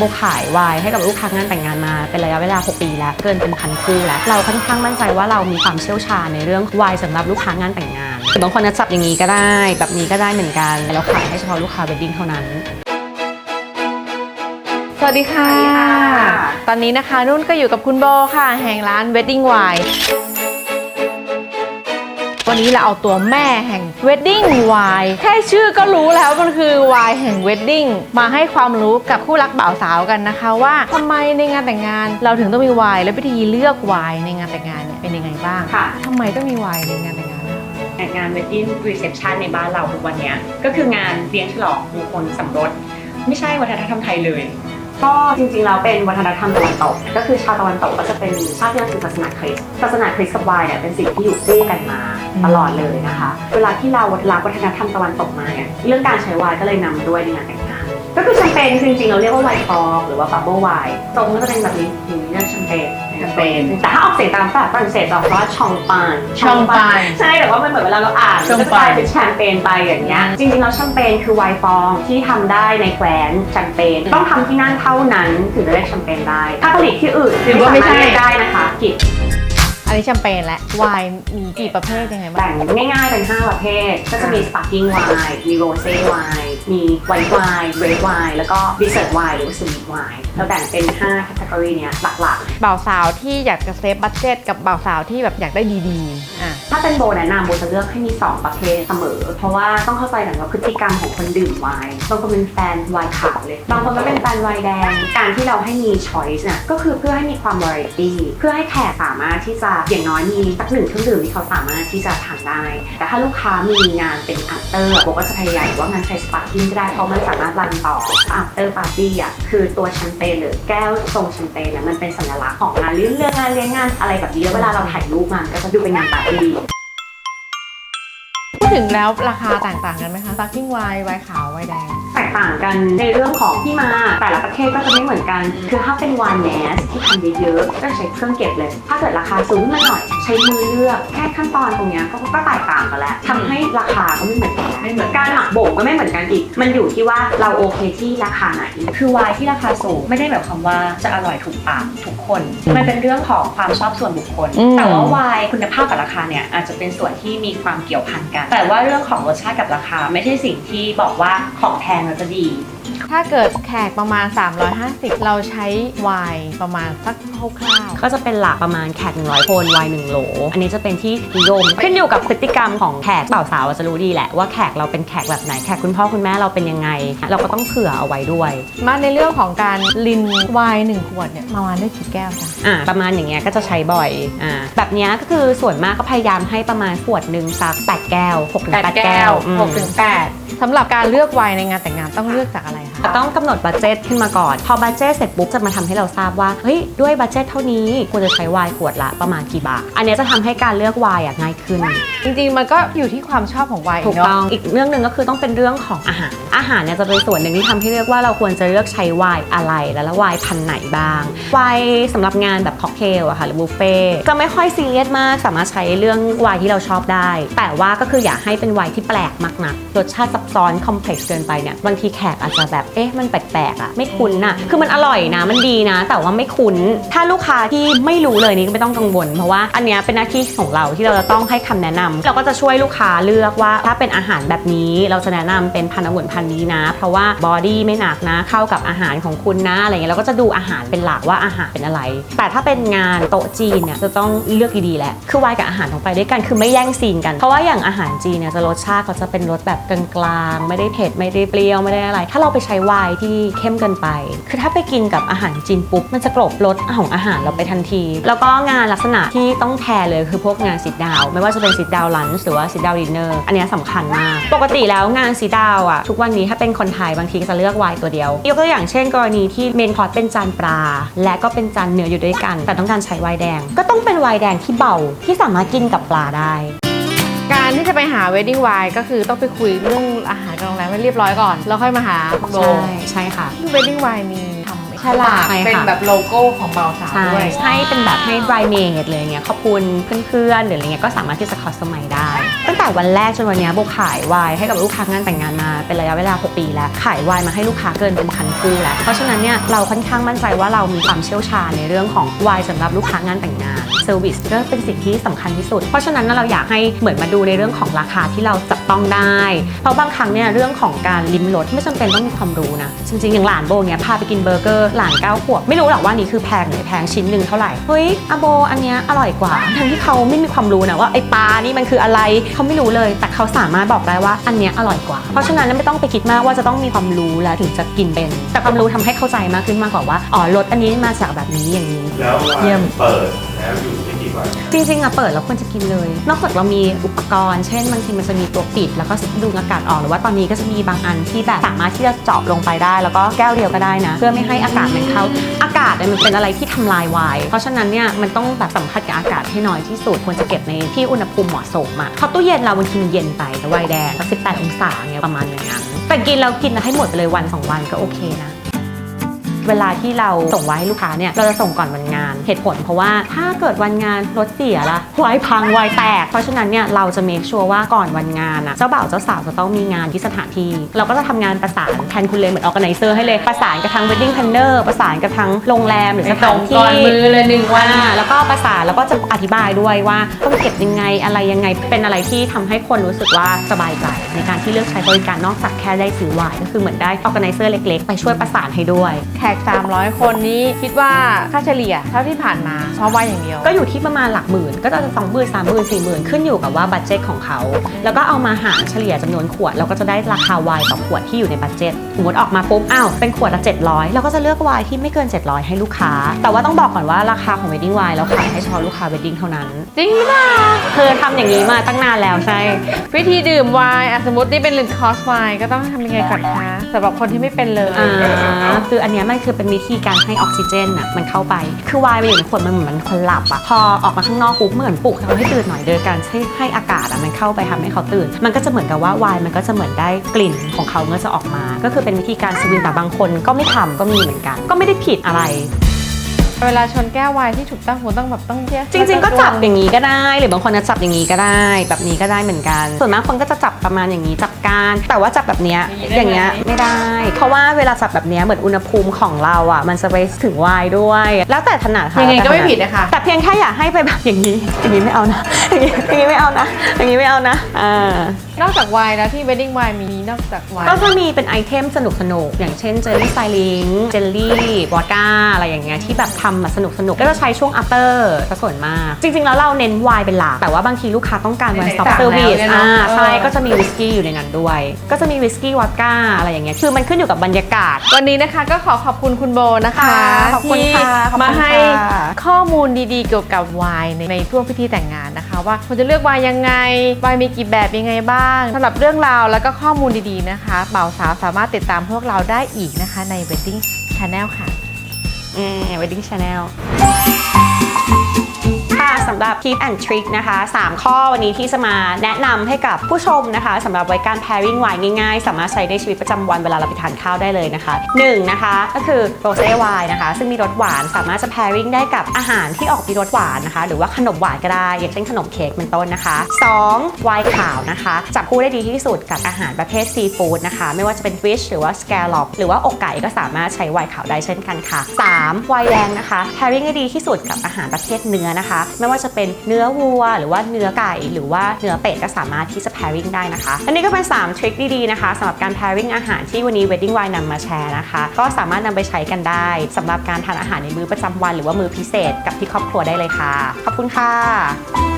โบขายไวน์ให้กับลูกค้างานแต่งงานมาเป็นระยะเวลา 6 ปีแล้ว เกินเป็นพันคู่แล้ว เราค่อนข้างมั่นใจว่าเรามีความเชี่ยวชาญในเรื่องไวน์สำหรับลูกค้างานแต่งงานบางคนจะจับอย่างนี้ก็ได้ แบบนี้ก็ได้เหมือนกัน แล้วขายให้เฉพาะลูกค้าเวดดิ้งเท่านั้น สวัสดีค่ะสวัสดีค่ะตอนนี้นะคะนุ่นก็อยู่กับคุณโบค่ะ แห่งร้าน Wedding Wine วั นนี้เราเอาตัวแม่แห่ง Wedding Wine แค่ชื่อก็รู้แล้วมันคือ Wine แห่ง Wedding มาให้ความรู้กับคู่รักบ่าวสาวกันนะคะว่าทำไมในงานแต่งงานเราถึงต้องมีไวน์และวิธีเลือกไวน์ในงานแต่งงานเนี่ยเป็นยังไงบ้างค่ะ ทำไมต้องมีไวน์ในงานแต่งงานนะคะแต่งาน wedding reception ในบ้านเราทุกวันเนี้ยก็คืองานเลี้ยงฉลองมงคลสมรส ไม่ใช่วัฒนธรรมไทยเลย ก็จริงๆเราเป็นวัฒนธรรมตะวันตก ก็คือชาวตะวันตกก็จะเป็นชาติที่นับถือศาสนาคริสต์ศาสนาคริสต์กับไวน์เนี่ยเป็นสิ่งที่อยู่คู่กันมาตลอดเลยนะคะ เวลาที่เรารับวัฒนธรรมตะวันตกมาเนี่ยเรื่องการใช้ไวน์ก็เลยนำมาด้วยในงานแต่งงาน ก็คือแชมเปญคือจริงๆเราเรียกว่าไวน์ฟองหรือว่าบับเบิลไวน์ตรงก็จะเป็นแบบนี้อย่างนี้เรียกแชมเปญแชมเปญแต่ถ้าออกเสียงตามภาษาฝรั่งเศสจะออกว่าชองปานชองปานใช่แต่ว่ามันเหมือนเวลาเราอ่านชองก็จะปานกลายเป็นแชมเปญไปอย่างเงี้ยอืมจริงๆแล้วแชมเปญคือไวน์ฟองที่ทำได้ในแคว้นแชมเปญต้องทำที่นั่นเท่านั้นถึงจะเรียกแชมเปญได้ ถ้าผลิตที่อื่นหรือว่าไม่ใช่สรถเรียกได้นะคะผิดอันนี้แชมเปญและไวน์มีกี่ประเภทยังไงบ้างแบ่งง่ายๆเป็น 5 ประเภท ก็จะมีสปาร์กิ้งไวน์มีโรเซ่ไวน์ มีไวท์ไวน์เรดไวน์แล้วก็ดิเซอร์ไวน์หรือสวีทไวน์เราแบ่งเป็น5แคตตากรีเนี้ยหลักๆบ่าวสาวที่อยากจะเซฟบัตเจ็ตกับบ่าวสาวที่แบบอยากได้ดีๆอะถ้าเป็นโบแนะนำโบจะเลือกให้มี 2 ประเภทเสมอ เพราะว่าต้องเข้าใจหน่อยว่าพฤติกรรมของคนดื่มไวน์บางคนเป็นแฟนไวน์ขาวเลย บางคนก็เป็นแฟนไวน์แดง การที่เราให้มีช้อยส์เนี่ยก็คือเพื่อให้มีความ variety เพื่อให้แขกสามารถที่จะอย่างน้อยมีสักหนึ่งเครื่องดื่มที่เขาสามารถที่จะทานได้ แต่ถ้าลูกค้ามีงานเป็นอั t เตอร์โบก็จะพยายามว่างานใช้สปาร์กิ้งก็ได้เพราะมันสามารถรันต่อ after party อะคือตัวแชมเปญหรือแก้วทรงแชมเปญเนี่ยมันเป็นสัญลักษณ์ของงานเลี้ยงเรื่องงานเลี้ยงงานอะไรแบบนี้แล้วเวลาเราถ่ายรูปมันก็จะดูเป็นงานปาร์ตี้พูดถึงแล้วราคาแตกต่างกันไหมคะ sparkling wine ไวน์ขาวไวน์แดง แตกต่างกันในเรื่องของที่มาแต่ละประเทศก็จะไม่เหมือนกัน คือถ้าเป็นวานแมสที่ทำเยอะๆก็ใช้เครื่องเก็บเลย ถ้าเกิดราคาสูงขึ้นมาหน่อย ใช้มือเลือกแค่ขั้นตอนตรงเนี้ยก็ก็แตกต่างกันแล้วทำให้ราคาก็ไม่เหมือนกันไม่เหมือนการหมักบ่มก็ไม่เหมือนกันอีก มันอยู่ที่ว่าเราโอเคที่ราคาไหน คือวายที่ราคาสูงไม่ได้หมายความว่าจะอร่อยถูกปากทุกคน มันเป็นเรื่องของความชอบส่วนบุคคล อืม แต่ว่าวายคุณภาพกับราคาเนี่ยอาจจะเป็นส่วนที่มีความเกี่ยวพันกัน แต่ว่าเรื่องของรสชาติกับราคาไม่ใช่สิ่งที่บอกว่าของแพงแล้วจะดี ถ้าเกิดแขกประมาณ 350 เราใช้ไวน์ประมาณสักคร่าวก็จะเป็นหลักประมาณแขก100 คนไวน์1โหล อันนี้จะเป็นที่นิยมขึ้นอยู่กับพฤติกรรมของแขกบ่าวสาวจะรู้ดีแหละว่าแขกเราเป็นแขกแบบไหนแขกคุณพ่อคุณแม่เราเป็นยังไง เราก็ต้องเผื่อเอาไว้ด้วยๆมาในเรื่องของการลินไวน์หนึ่งขวดเนี่ยประมาณได้กี่แก้วจ๊ะอ่าประมาณอย่างเงี้ยก็จะใช้บ่อยอ่าแบบเนี้ยก็คือส่วนมากก็พยายามให้ประมาณขวดหนึ่งสัก8แก้ว6ถึง8แก้วอืม6ถึง8 สำหรับการเลือกไวน์ในงานแต่งงานต้องเลือกจากอะไรคะจะต้องกำหนดบัตเจตขึ้นมาก่อน พอบัตเจตเสร็จปุ๊บจะมาทำให้เราทราบว่า เฮ้ย ด้วยบัตเจตเท่านี้ควรจะใช้ไวน์ขวดละประมาณกี่บาท อันเนี้ยจะทำให้การเลือกไวน์อะง่ายขึ้น จริงๆ มันก็อยู่ที่ความชอบของไวน์ถูกเนาะ ต้อง อีกเรื่องหนึ่งก็คือต้องเป็นเรื่องของอาหาร อาหารเนี่ยจะเป็นส่วนหนึ่งที่ทำให้เลือกว่าเราควรจะเลือกใช้ไวน์อะไร และละไวน์พันธุ์ไหนบ้างไวน์สำหรับงานแบบค็อกเทลอะค่ะหรือบุฟเฟ่ต์จะไม่ค่อยซีเรียสมาก สามารถใช้เรื่องไวน์ที่เราชอบได้ แต่ว่าก็คืออย่าให้เป็นไวน์ที่แปลกมากนักรสชาติซับซ้อนคอมเพล็กซ์เกินไปเนี่ยบางทีแขกอาจจะแบบเอ๊ะมันแปลกๆอะไม่คุ้นอะคือมันอร่อยนะมันดีนะ แต่ว่าไม่คุ้น ถ้าลูกค้าที่ไม่รู้เลยนี่ก็ไม่ต้องกังวล เพราะว่าอันเนี้ยเป็นหน้าที่ของเราที่เราจะต้องให้คำแนะนำเราก็จะช่วยลูกค้าเลือกว่าถ้าเป็นอาหารแบบนี้เราจะแนะนำเป็นพันธุ์องุ่นพันธุ์นี้นะ เพราะว่าบอดี้ไม่หนักนะ เข้ากับอาหารของคุณนะอะไรเงี้ยเราก็จะดูอาหารเป็นหลักว่าอาหารเป็นอะไร แต่ถ้าเป็นงานโต๊ะจีนเนี่ยจะต้องเลือกดีๆแหละคือไวน์กับอาหารต้องไปด้วยกันคือไม่แย่งซีนกัน เพราะว่าอย่างอาหารจีนเนี่ยจะรสชาติเขาจะเป็นรสแบบกลางๆ ไม่ได้เผ็ดไม่ได้เปรี้ยวไม่ได้อะไร ถ้าเราไปใช้ไวน์ที่เข้มเกินไป คือถ้าไปกินกับอาหารจีนปุ๊บ มันจะกลบรสของอาหารเราไปทันที แล้วก็งานลักษณะที่ต้องแคร์เลยคือพวกงานสิดดาว ไม่ว่าจะเป็นสิดดาวลันหรือว่าสิดดาวดินเนอร์อันนี้ยสำคัญมาก ปกติแล้วงานสิดดาวอะทุกวันนี้ถ้าเป็นคนไทยบางทีจะเลือกไวน์ตัวเดียวยกตัวอย่างเช่น กรณีที่เมนคอร์สเป็นจานปลา และก็เป็นจานเนื้ออยู่ด้วยกัน แต่ต้องการใช้ไวน์แดง ก็ต้องเป็นไวน์แดงที่เบาที่สามารถกินกับปลาได้ การที่จะไปหา wedding wine ก็คือต้องไปคุยเรื่องอาหารกับโรงแรมให้เรียบร้อยก่อน แล้วค่อยมาหาโบใช่ใช่ค่ะ wedding wine มีทำไหมคะ ฉลากใช่ค่ะ เป็นแบบโลโก้ของเบาสาวใช่ด้วยใช่เป็นแบบให้ dry made เลยอย่างเงี้ยขอบคุณเพื่อนๆหรืออะไรเงี้ยก็สามารถที่จะคอสตอมไมได้ ตั้งแต่วันแรกจนวันเนี้ยโบขายไวน์ให้กับลูกค้างานแต่งงานมาเป็นระยะเวลา 6 ปีแล้ว ขายไวน์มาให้ลูกค้าเกินเป็นพันคู่แล้ว เพราะฉะนั้นเนี่ยเราค่อนข้างมั่นใจว่าเรามีความเชี่ยวชาญในเรื่องของไวน์สำหรับลูกค้างานแต่งงาน เซอร์วิสก็เป็นสิ่งที่สำคัญที่สุด เพราะฉะนั้นเราอยากให้เหมือนมาดูในเรื่องของราคาที่เราจับต้องได้ เพราะบางครั้งเนี่ยเรื่องของการลิ้มรสไม่จำเป็นต้องมีความรู้นะจริงๆอย่างหลานโบเนี่ยพาไปกินเบอร์เกอร์หลานเก้าขวบไม่รู้หรอกว่านี่คือแพงหรือแพงชิ้นหนึ่งเท่าไหร่เฮ้ยอะโบอันเนี้ยอร่อยกว่าทั้งที่เขาไม่มีความรู้นะว่าไอ้ปลานี่มันคืออะไรเขาไม่รู้เลย แต่เขาสามารถบอกได้ว่าอันเนี้ยอร่อยกว่า เพราะฉะนั้นไม่ต้องไปคิดมากว่าจะต้องมีความรู้แล้วถึงจะกินเป็น แต่ความรู้ทำให้เข้าใจมากขึ้นมากกว่าว่าอ๋อรสอันนี้มาจากแบบนี้อย่างนี้แล้วว่าเยี่ยมเปิดแล้วอยู่ไม่ กี่วันจริงๆอะเปิดแล้วควรจะกินเลย นอกจากเรามีอุปกรณ์ เช่นบางทีมันจะมีตัวปิด แล้วก็ดูอากาศออกหรือว่าตอนนี้ก็จะมีบางอันที่แบบสามารถที่จะเจาะลงไปได้ แล้วก็แก้วเดียวก็ได้นะ เพื่อไม่ให้อากาศมันเข้าอากาศเนี่ยมันเป็นอะไรที่ทำลายไวน์เพราะฉะนั้นเนี่ยมันต้องแบบสัมผัสกับอากาศให้น้อยที่สุดควรจะเก็บในที่อุณหภูมิเหมาะสมอะเพราะตู้เย็นเราบางทีมันเย็นไปแต่ไวน์แดงสัก18 องศาเงี้ยประมาณอย่างนั้นแต่กินเรากินให้หมดไปเลยวันสองวันก็โอเคนะ เวลาที่เราส่งไว้ให้ลูกค้าเนี่ยเราจะส่งก่อนวันงาน เหตุผลเพราะว่าถ้าเกิดวันงานรถเสียละไวายพังไวายแตก เพราะฉะนั้นเนี่ยเราจะเมคชัวร์ว่าก่อนวันงานอะเจ้าบ่าวเจ้าสาวจะต้องมีงานที่สถานที่ เราก็จะทำงานประสานแทนคุณเลยเหมือนออแกไนเซอร์ให้เลยประสานกับทาง wedding planner ประสานกับทางโรงแรมหรือสถานที่ก่อนมือเลยหนึ่งวันอ่าแล้วก็ประสานแล้วก็จะอธิบายด้วยว่าต้องเก็บยังไงอะไรยังไงเป็นอะไรที่ทำให้คนรู้สึกว่าสบายใจในการที่เลือกใช้บริการนอกจากแค่ได้ซื้อไวน์ก็คือเหมือนได้ออแกไนเซอร์เล็ก ๆ ไปช่วยประสานให้ด้วยแขก300 คนนี้คิดว่าค่าเฉลี่ยเท่าที่ผ่านมาเพราะว่าอย่างเดียว ก็อยู่ที่ประมาณหลักหมื่น ก็จะสองหมื่นสามหมื่นสี่หมื่นขึ้นอยู่กับว่าบัตเจตของเขา แล้วก็เอามาหารเฉลี่ยจำนวนขวด เราก็จะได้ราคาไวน์ต่อขวดที่อยู่ในบัตเจตสมมติออกมาปุ๊บอ้าวเป็นขวดละ 700 เราก็จะเลือกไวน์ที่ไม่เกิน 700 ให้ลูกค้า แต่ว่าต้องบอกก่อนว่าราคาของ wedding wine เราขายให้เฉพาะลูกค้า wedding เท่านั้น จริงป่ะคือทำอย่างนี้มาตั้งนานแล้วใช่ วิธีดื่มไวน์อะสมมตินี่เป็นลินคอสไวน์ก็ต้องทำยังไงก่อนคะสำหรับคนที่ไม่เป็นเลย อ่าคืออันเนี้ยมันคือเป็นวิธีการให้ออกซิเจนอะมันเข้าไป คือไวน์มันอยู่ในขวดมันเหมือนมันคนหลับอะพอออกมาข้างนอกปุ๊บเหมือนปลุกทำให้ตื่นหน่อยโดยการให้ให้อากาศอะมันเข้าไปทำให้เขาตื่น มันก็จะเหมือนกับว่าไวน์มันก็จะเหมือนได้กลิ่นของเขาเมื่อจะออกมา ก็คือเป็นวิธีการสวินแต่บางคนก็ไม่ทำก็มีเหมือนกัน ก็ไม่ได้ผิดอะไร เวลาชนแก้วไวน์ที่ถูกต้องควรต้องแบบต้องเทียบจริง ๆ ก็จับอย่างนี้ก็ได้ หรือบางคนจะจับอย่างนี้ก็ได้ แบบนี้ก็ได้เหมือนกัน ส่วนมากคนก็จะจับประมาณอย่างนี้จับการ แต่ว่าจับแบบเนี้ยอย่างเงี้ยไม่ได้ เพราะว่าเวลาจับแบบเนี้ยเหมือนอุณหภูมิของเราอะ มันจะไปถึงไวน์ด้วย แล้วแต่ถนัดค่ะยังไงก็ไม่แล้วแต่ถนัผิดนะคะแต่เพียงแค่อยากให้ไปแบบอย่างนี้อย่างนี้ไม่เอานะอย่างนี้อย่างนี้ไม่เอานะอย่างนี้ไม่เอานะอ่านอกจากไวน์แล้วที่ wedding wine มีนอกจากไวน์ก็จะมีเป็นไอเทมสนุกสนุกๆอย่างเช่นเจลลี่ไซลิงเจลลี่วอดก้าอะไรอย่างเงี้ยที่แบบทำมาสนุกสนุกๆก็จะใช้ช่วง after ซะส่วนมาก จริง ๆ แล้วเราเน้นไวน์เป็นหลักแต่ว่าบางทีลูกค้าต้องการ one stop สั่งแล้ว service เนี่ยเนอะอ่าใช่เออ ก็จะมีวิสกี้อยู่ในนั้นด้วย ก็จะมีวิสกี้วอดก้าอะไรอย่างเงี้ยคือมันขึ้นอยู่กับบรรยากาศ วันนี้นะคะก็ขอขอบคุณคุณโบนะคะค่ะขอบคุณที่ค่ะขอบคุณมาให้ค่ะ ข้อมูลดีๆเกี่ยวกับไวน์ในในช่วงพิธีแต่งงานนะคะ ว่าควรจะเลือกไวน์ยังไงไวน์มีกี่แบบยังไงบ้างสำหรับเรื่องราวแล้วก็ข้อมูลดีๆนะคะบ่าวสาวสามารถติดตามพวกเราได้อีกนะคะใน Wedding Channel ค่ะเอ่อ wedding channel ค่ะสำหรับ tip and trick นะคะ 3 ข้อวันนี้ที่จะมาแนะนำให้กับผู้ชมนะคะสำหรับไว้การ pairing wine ง่ายๆ สามารถใช้ในชีวิตประจำวันเวลาเราไปทานข้าวได้เลยนะคะ 1. นะคะก็คือ rosé wine นะคะ ซึ่งมีรสหวานสามารถจะ pairing ได้กับอาหารที่ออกมีรสหวานนะคะ หรือว่าขนมหวานก็ได้ อย่างเช่นขนมเค้กเป็นต้นนะคะ 2. ไวน์ขาวนะคะจับคู่ได้ดีที่สุดกับอาหารประเภทซีฟู้ดนะคะ ไม่ว่าจะเป็น fish หรือว่า scallop หรือว่าอกไก่ก็สามารถใช้ไวน์ขาวได้เช่นกันค่ะ 3. ไวน์แดงนะคะ pairing ได้ดีที่สุดกับอาหารประเภทเนื้อนะคะไม่ว่าจะเป็นเนื้อวัว หรือว่าเนื้อไก่หรือว่าเนื้อเป็ดก็สามารถที่จะ pairing ได้นะคะ อันนี้ก็เป็น 3 ทริคดีๆนะคะสำหรับการ pairing อาหารที่วันนี้ wedding wine นำมาแชร์นะคะ ก็สามารถนำไปใช้กันได้สำหรับการทานอาหารในมื้อประจำวัน หรือว่ามื้อพิเศษกับที่ครอบครัวได้เลยค่ะ ขอบคุณค่ะ